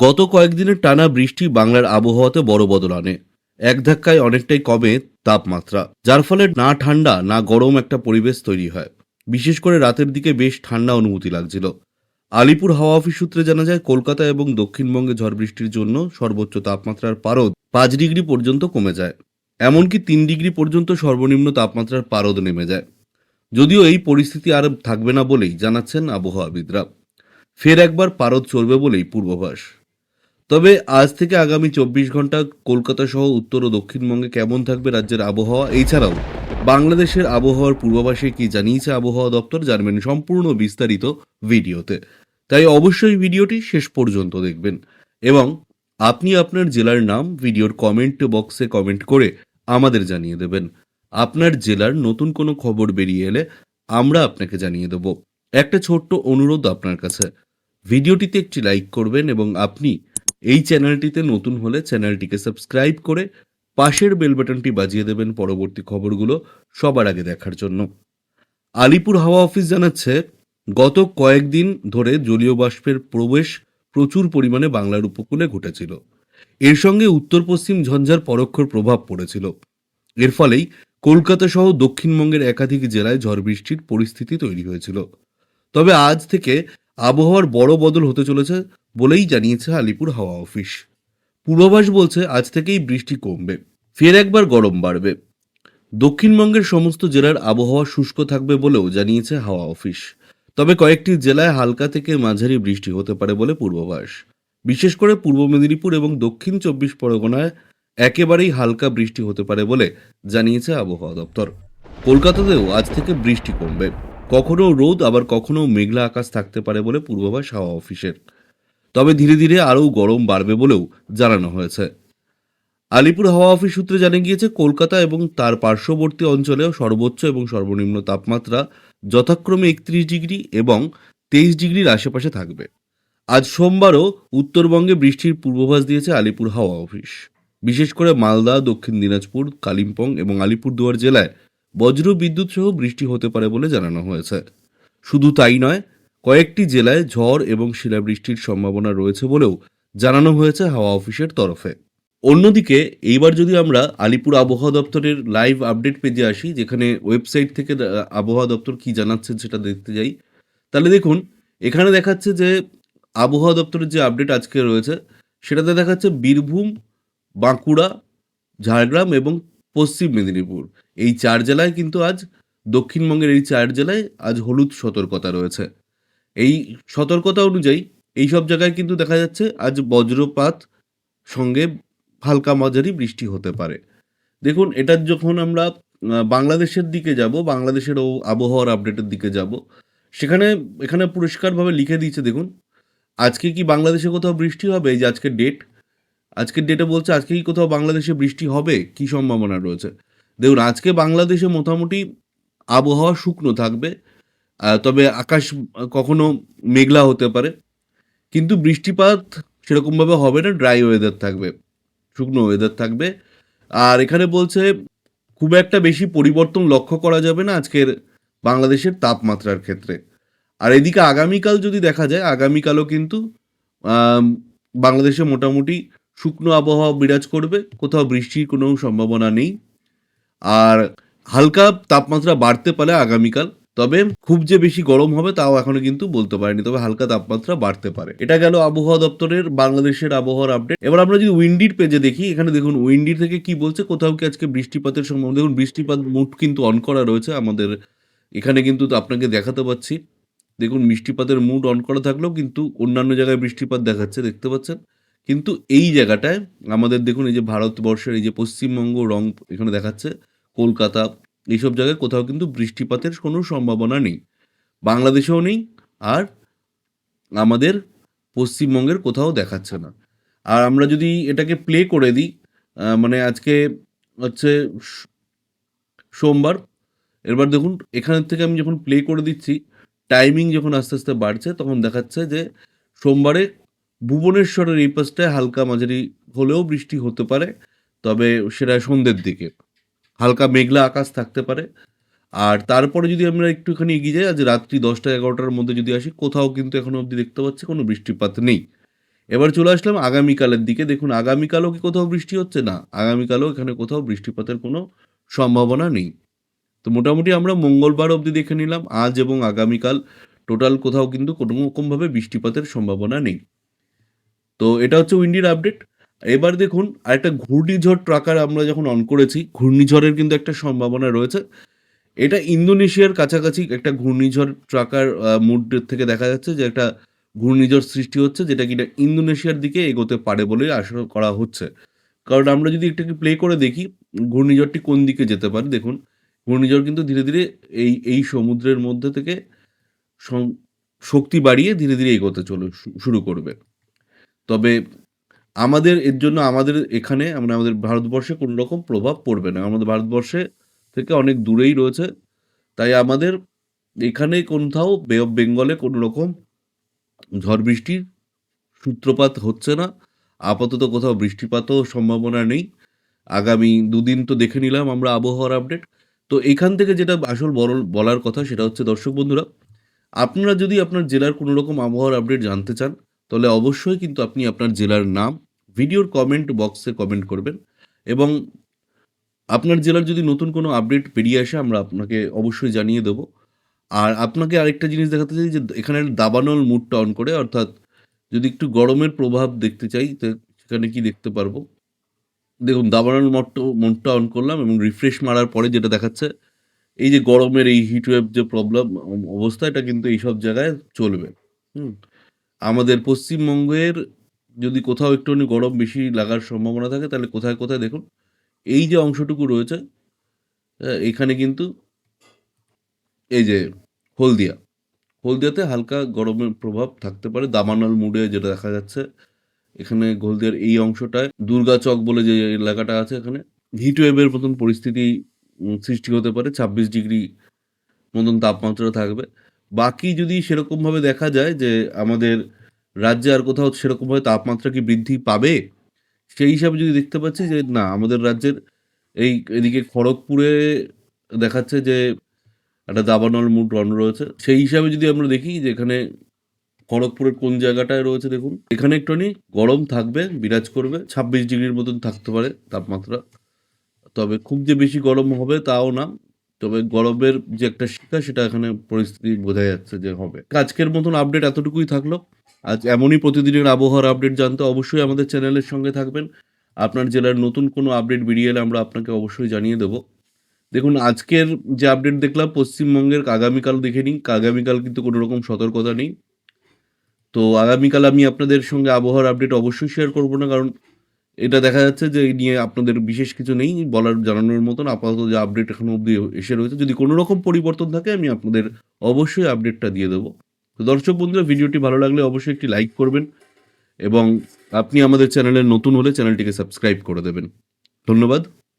গত কয়েকদিনের টানা বৃষ্টি বাংলার আবহাওয়াতে বড় বদল আনে। এক ধাক্কায় অনেকটাই কমে তাপমাত্রা, যার ফলে না ঠান্ডা, না গরম একটা পরিবেশ তৈরি হয়। বিশেষ করে রাতের দিকে বেশ ঠান্ডা অনুভূতি লাগছিল। আলিপুর হাওয়া অফিস সূত্রে জানা যায়, কলকাতা এবং দক্ষিণবঙ্গে ঝড় বৃষ্টির জন্য সর্বোচ্চ তাপমাত্রার পারদ পাঁচ ডিগ্রি পর্যন্ত কমে যায়। এমনকি তিন ডিগ্রি পর্যন্ত সর্বনিম্ন তাপমাত্রার পারদ নেমে যায়। যদিও এই পরিস্থিতি আর থাকবে না বলেই জানাচ্ছেন আবহাওয়াবিদরা। ফের একবার পারদ চলবে বলেই পূর্বাভাস। তবে আজ থেকে আগামী চব্বিশ ঘণ্টা কলকাতা সহ উত্তর ও দক্ষিণবঙ্গে কেমন থাকবে রাজ্যের আবহাওয়া? এছাড়াও, বাংলাদেশের আবহাওয়ার পূর্বাভাসে কি জানিয়েছে আবহাওয়া দপ্তর জানবেন সম্পূর্ণ বিস্তারিত ভিডিওতে। তাই অবশ্যই ভিডিওটি শেষ পর্যন্ত দেখবেন এবং আপনি আপনার জেলার নাম ভিডিওর কমেন্ট বক্সে কমেন্ট করে আমাদের জানিয়ে দেবেন। আপনার জেলার নতুন কোনো খবর বেরিয়ে এলে আমরা আপনাকে জানিয়ে দেব। একটা ছোট্ট অনুরোধ আপনার কাছে। ভিডিওটিতে একটি লাইক করবেন এবং আপনি এই চ্যানেলটিতে নতুন হলে চ্যানেলটিকে সাবস্ক্রাইব করে পাশের বেল বাটনটি বাজিয়ে দেবেন পরবর্তী খবরগুলো সবার আগে দেখার জন্য। আলিপুর হাওয়া অফিস জানাচ্ছে, গত কয়েকদিন ধরে জলীয় বাষ্পের প্রবেশ প্রচুর পরিমাণে বাংলার উপকূলে ঘটেছিল। এর সঙ্গে উত্তর পশ্চিম ঝঞ্ঝার পরোক্ষর প্রভাব পড়েছিল। এর ফলেই কলকাতা সহ দক্ষিণবঙ্গের একাধিক জেলায় ঝড় বৃষ্টির পরিস্থিতি তৈরি হয়েছিল। তবে আজ থেকে আবহাওয়ার বড় বদল হতে চলেছে বলেই জানিয়েছে আলিপুর হাওয়া অফিস। পূর্বাভাস বলছে, আজ থেকেই বৃষ্টি কমবে। ফের একবার গরম বাড়বে। দক্ষিণবঙ্গের সমস্ত জেলার আবহাওয়া শুষ্ক থাকবে বলেও জানিয়েছে হাওয়া অফিস। তবে কয়েকটি জেলায় হালকা থেকে মাঝারি বৃষ্টি হতে পারে বলে পূর্বাভাস। বিশেষ করে পূর্ব মেদিনীপুর এবং দক্ষিণ চব্বিশ পরগনায় একেবারেই হালকা বৃষ্টি হতে পারে বলে জানিয়েছে আবহাওয়া দপ্তর। কলকাতাতেও আজ থেকে বৃষ্টি কমবে। কখনো রোদ, আবার কখনো মেঘলা আকাশ থাকতে পারে বলে পূর্বাভাস হাওয়া অফিসের। তবে ধীরে ধীরে আরও গরম বাড়বে বলেও জানানো হয়েছে। আলিপুর হাওয়া অফিস সূত্রে জানা গিয়েছে, কলকাতা এবং তার পার্শ্ববর্তী অঞ্চলেও সর্বোচ্চ এবং সর্বনিম্ন তাপমাত্রা যথাক্রমে একত্রিশ ডিগ্রি এবং তেইশ ডিগ্রির আশেপাশে থাকবে। আজ সোমবারও উত্তরবঙ্গে বৃষ্টির পূর্বাভাস দিয়েছে আলিপুর হাওয়া অফিস। বিশেষ করে মালদা, দক্ষিণ দিনাজপুর, কালিম্পং এবং আলিপুরদুয়ার জেলায় বজ্র বিদ্যুৎ সহ বৃষ্টি হতে পারে বলে জানানো হয়েছে। শুধু তাই নয়, কয়েকটি জেলায় ঝড় এবং শিলাবৃষ্টির সম্ভাবনা রয়েছে বলেও জানানো হয়েছে হাওয়া অফিসের তরফে। অন্যদিকে, এইবার যদি আমরা আলিপুর আবহাওয়া দপ্তরের লাইভ আপডেট পেজে আসি, যেখানে ওয়েবসাইট থেকে আবহাওয়া দপ্তর কি জানাচ্ছেন সেটা দেখতে যাই, তাহলে দেখুন, এখানে দেখাচ্ছে যে আবহাওয়া দপ্তরের যে আপডেট আজকে রয়েছে, সেটাতে দেখাচ্ছে বীরভূম, বাঁকুড়া, ঝাড়গ্রাম এবং পশ্চিম মেদিনীপুর। এই চার জেলায় কিন্তু আজ, দক্ষিণবঙ্গের এই চার জেলায় আজ হলুদ সতর্কতা রয়েছে। এই সতর্কতা অনুযায়ী এই সব জায়গায় কিন্তু দেখা যাচ্ছে আজ বজ্রপাত সঙ্গে হালকা মাঝারি বৃষ্টি হতে পারে। দেখুন, এটা যখন আমরা বাংলাদেশের দিকে যাব, বাংলাদেশের আবহাওয়ার আপডেটের দিকে যাব, সেখানে, এখানে পরিষ্কারভাবে লিখে দিয়েছে, দেখুন, আজকে কি বাংলাদেশে কোথাও বৃষ্টি হবে? এই যে আজকে ডেট আজকের ডেটে বলছে আজকে কি কোথাও বাংলাদেশে বৃষ্টি হবে? কি সম্ভাবনা রয়েছে? দেখুন, আজকে বাংলাদেশে মোটামুটি আবহাওয়া শুকনো থাকবে তবে আকাশ কখনো মেঘলা হতে পারে। কিন্তু বৃষ্টিপাত সেরকমভাবে হবে না ড্রাই ওয়েদার থাকবে, শুকনো ওয়েদার থাকবে। আর এখানে বলছে, খুব একটা বেশি পরিবর্তন লক্ষ্য করা যাবে না আজকের বাংলাদেশের তাপমাত্রার ক্ষেত্রে। আর এদিকে আগামীকাল যদি দেখা যায়, আগামীকালও কিন্তু বাংলাদেশে মোটামুটি শুকনো আবহাওয়া বিরাজ করবে, কোথাও বৃষ্টির কোনো সম্ভাবনা নেই। আর হালকা তাপমাত্রা বাড়তে পারে আগামীকাল, তবে খুব যে বেশি গরম হবে তাও এখনও কিন্তু বলতে পারেনি, তবে হালকা তাপমাত্রা বাড়তে পারে। এটা গেল আবহাওয়া দপ্তরের বাংলাদেশের আবহাওয়ার আপডেট এবার আমরা যদি উইন্ডির পেজে দেখি, এখানে দেখুন উইন্ডির থেকে কি বলছে, কোথাও কি আজকে বৃষ্টিপাতের সম্ভাবনা। দেখুন, বৃষ্টিপাত মুড কিন্তু অন করা রয়েছে আমাদের, এখানে কিন্তু আপনাকে দেখাতে পাচ্ছি। দেখুন বৃষ্টিপাতের মুড অন করা থাকলেও কিন্তু অন্যান্য জায়গায় বৃষ্টিপাত দেখাচ্ছে, দেখতে পাচ্ছেন। কিন্তু এই জায়গাটায় আমাদের দেখুন, এই যে ভারতবর্ষের, এই যে পশ্চিমবঙ্গ, রং এখানে দেখাচ্ছে, কলকাতা, এইসব জায়গায় কোথাও কিন্তু বৃষ্টিপাতের কোনো সম্ভাবনা নেই। বাংলাদেশেও নেই আর আমাদের পশ্চিমবঙ্গের কোথাও দেখাচ্ছে না। আর আমরা যদি এটাকে প্লে করে দিই মানে আজকে হচ্ছে সোমবার এবার দেখুন এখান থেকে আমি যখন প্লে করে দিচ্ছি টাইমিং যখন আস্তে আস্তে বাড়ছে, তখন দেখাচ্ছে যে সোমবারে ভুবনেশ্বরের এই পাশটায় হালকা মাঝারি হলেও বৃষ্টি হতে পারে, তবে সেটা সন্ধ্যের দিকে। হালকা মেঘলা আকাশ থাকতে পারে। আর তারপরে যদি আমরা একটুখানি এগিয়ে যাই, আজ রাত্রি দশটা এগারোটার মধ্যে যদি আসি, কোথাও কিন্তু এখনও অবধি দেখতে পাচ্ছি কোনো বৃষ্টিপাত নেই। এবার চলে আসলাম আগামীকালের দিকে। দেখুন, আগামীকালও কি কোথাও বৃষ্টি হচ্ছে? না, আগামীকালও এখানে কোথাও বৃষ্টিপাতের কোনো সম্ভাবনা নেই। তো মোটামুটি আমরা মঙ্গলবার অবধি দেখে নিলাম, আজ এবং আগামীকাল টোটাল কোথাও কিন্তু কোনো রকমভাবে বৃষ্টিপাতের সম্ভাবনা নেই। তো এটা হচ্ছে উইন্ডির আপডেট। এবার দেখুন, আরেকটা ঘূর্ণিঝড় ট্রাকার আমরা যখন অন করেছি, ঘূর্ণিঝড়ের কিন্তু একটা সম্ভাবনা রয়েছে। এটা ইন্দোনেশিয়ার কাছাকাছি একটা ঘূর্ণিঝড় ট্রাকার মুড থেকে দেখা যাচ্ছে যে একটা ঘূর্ণিঝড় সৃষ্টি হচ্ছে, যেটা কিনা ইন্দোনেশিয়ার দিকে এগোতে পারে বলে আশা করা হচ্ছে। কারণ আমরা যদি একটাকে প্লে করে দেখি, ঘূর্ণিঝড়টি কোন দিকে যেতে পারে, দেখুন, ঘূর্ণিঝড় কিন্তু ধীরে ধীরে এই এই সমুদ্রের মধ্যে থেকে শক্তি বাড়িয়ে ধীরে ধীরে এগোতে চলে শুরু করবে। তবে আমাদের, এর জন্য আমাদের এখানে আমরা আমাদের ভারতবর্ষে কোনো রকম প্রভাব পড়বে না। আমাদের ভারতবর্ষে থেকে অনেক দূরেই রয়েছে। তাই আমাদের এখানে কোথাও বে অফ বেঙ্গলে কোনো রকম ঝড় বৃষ্টির সূত্রপাত হচ্ছে না। আপাতত কোথাও বৃষ্টিপাতও সম্ভাবনা নেই। আগামী দুদিন তো দেখে নিলাম আমরা আবহাওয়ার আপডেট তো এখান থেকে যেটা আসল বড় বলার কথা সেটা হচ্ছে দর্শক বন্ধুরা, আপনারা যদি আপনার জেলার কোনো রকম আবহাওয়ার আপডেট জানতে চান তাহলে অবশ্যই কিন্তু আপনি আপনার জেলার নাম ভিডিওর কমেন্ট বক্সে কমেন্ট করবেন এবং আপনার জেলার যদি নতুন কোনো আপডেট বেরিয়ে আসে, আমরা আপনাকে অবশ্যই জানিয়ে দেবো। আর আপনাকে আরেকটা জিনিস দেখাতে চাই যে এখানে দাবানল মুডটা অন করে, অর্থাৎ যদি একটু গরমের প্রভাব দেখতে চাই, তো সেখানে কি দেখতে পারব? দেখুন, দাবানল মোডটা মোডটা অন করলাম এবং রিফ্রেশ মারার পরে যেটা দেখাচ্ছে, এই যে গরমের এই হিট ওয়েভ যে প্রবলেম অবস্থা, এটা কিন্তু এইসব জায়গায় চলবে। হুম। আমাদের পশ্চিমবঙ্গের যদি কোথাও একটুখানি গরম বেশি লাগার সম্ভাবনা থাকে তাহলে কোথায় কোথায় দেখুন এই যে অংশটুকু রয়েছে আহ, এখানে কিন্তু এই যে হলদিয়া হলদিয়াতে হালকা গরমের প্রভাব থাকতে পারে দামানাল মুডে যেটা দেখা যাচ্ছে এখানে হলদিয়ার এই অংশটায় দুর্গাচক বলে যে এলাকাটা আছে এখানে হিট ওয়েভের মতন পরিস্থিতি সৃষ্টি হতে পারে ছাব্বিশ ডিগ্রি মতন তাপমাত্রা থাকবে বাকি যদি সেরকমভাবে দেখা যায় যে আমাদের রাজ্যে আর কোথাও সেরকমভাবে তাপমাত্রা কি বৃদ্ধি পাবে? সেই হিসাবে যদি দেখতে পাচ্ছি যে না, আমাদের রাজ্যের এই এদিকে খড়গপুরে দেখাচ্ছে যে একটা দাবানল মুড রন রয়েছে। সেই হিসাবে যদি আমরা দেখি যে এখানে খড়গপুরের কোন জায়গাটায় রয়েছে দেখুন। এখানে একটুখানি গরম থাকবে, বিরাজ করবে, ছাব্বিশ ডিগ্রির মতন থাকতে পারে তাপমাত্রা। তবে খুব যে বেশি গরম হবে তাও না। তবে গরমের যে একটা শিকা সেটা এখানে পরিস্থিতি বোঝা যাচ্ছে যে হবে। আজকের মতন আপডেট এতটুকুই থাকল। আজ এমনই প্রতিদিনের আবহাওয়ার আপডেট জানতে অবশ্যই আমাদের চ্যানেলের সঙ্গে থাকবেন। আপনার জেলার নতুন কোনো আপডেট বেরিয়ে এলে আমরা আপনাকে অবশ্যই জানিয়ে দেবো। দেখুন, আজকের যে আপডেট দেখলাম, পশ্চিমবঙ্গের আগামীকাল দেখে নিই। আগামীকাল কিন্তু কোনো রকম সতর্কতা নেই। তো আগামীকাল আমি আপনাদের সঙ্গে আবহাওয়ার আপডেট অবশ্যই শেয়ার করব না, কারণ এটা দেখা যাচ্ছে যে এই নিয়ে আপনাদের বিশেষ কিছু নেই, বলার জানানোর মতন আপাতত যে আপডেট এখনও অবধি এসে রয়েছে। যদি কোনো রকম পরিবর্তন থাকে, আমি আপনাদের অবশ্যই আপডেটটা দিয়ে দেবো। তো দর্শক বন্ধুরা, ভিডিওটি ভালো লাগলে অবশ্যই একটি লাইক করবেন এবং আপনি আমাদের চ্যানেলে নতুন হলে চ্যানেলটিকে সাবস্ক্রাইব করে দেবেন। ধন্যবাদ।